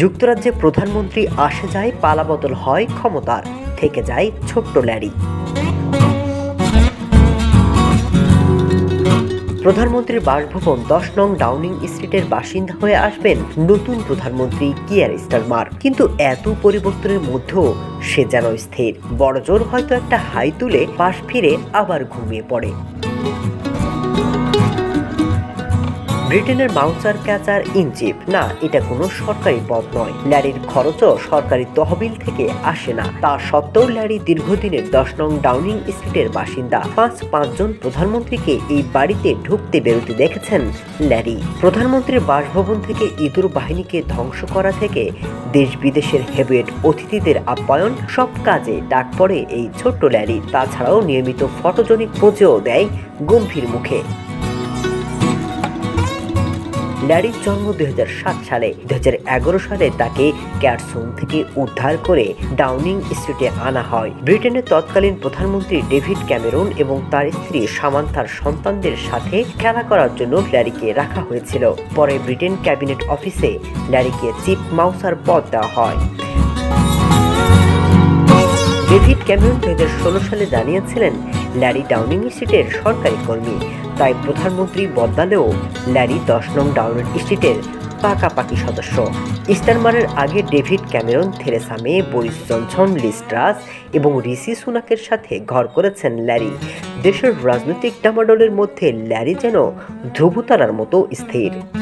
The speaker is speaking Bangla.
যুক্তরাজ্যে প্রধানমন্ত্রী আসে যায় পালাবদল হয় ক্ষমতার, থেকে যায় ছোট্ট ল্যারি। প্রধানমন্ত্রীর বাসভবন দশ নং ডাউনিং স্ট্রিটের বাসিন্দা হয়ে আসবেন নতুন প্রধানমন্ত্রী কিয়ার স্টারমার। কিন্তু এত পরিবর্তনের মধ্যেও সে যেন স্থির। বড়জোর হয়তো একটা হাই তুলে পাশ ফিরে আবার ঘুমিয়ে পড়ে। ব্রিটেনের বাউন্সার ক্যাচার ইন চিফ। না, এটা কোনো সরকারি পদ নয়। ল্যারির খরচও সরকারি তহবিল থেকে আসে না। তা সত্ত্বেও ল্যারি দীর্ঘদিনের দশ নং ডাউনিং স্ট্রিটের বাসিন্দা। পাঁচ পাঁচজন প্রধানমন্ত্রীকে এই বাড়িতে ঢুকতে বেরোতে দেখেছেন ল্যারি। প্রধানমন্ত্রীর বাসভবন থেকে ইঁদুর বাহিনীকে ধ্বংস করা থেকে দেশ বিদেশের হেভিয়েট অতিথিদের আপ্যায়ন সব কাজে ডাক পড়ে এই ছোট্ট ল্যারি তাছাড়াও নিয়মিত ফটোজনিক পোজেও দেয় গম্ভীর মুখে। ল্যারির জন্ম দু হাজার সাত সালে। দুই সালে তাকে ক্যাটসোন থেকে উদ্ধার করে ডাউনিং স্ট্রিটে আনা হয়। ব্রিটেনের তৎকালীন প্রধানমন্ত্রী ডেভিড ক্যামেরন এবং তার স্ত্রী সামান্থার সন্তানদের সাথে খেলা করার জন্য ল্যারিকে রাখা হয়েছিল। পরে ব্রিটেন ক্যাবিনেট অফিসে ল্যারিকে চিফ মাউসার পদ দেওয়া হয়। ডেভিড ক্যামেরন দু হাজার ষোলো সালে জানিয়েছিলেন, ল্যারি ডাউনিং স্ট্রিটের সরকারি কর্মী। তাই প্রধানমন্ত্রী বদলালেও ল্যারি দশ নং ডাউনিং স্ট্রিটের পাকাপাকি সদস্য। ইস্টারমারের আগে David Cameron, Theresa May, Boris Johnson Liz Truss এবং ঋষি সুনাকের সাথে ঘর করেছেন ল্যারি। দেশের রাজনৈতিক ডামাডোলের মধ্যে ল্যারি যেন ধ্রুবতারার মতো স্থির।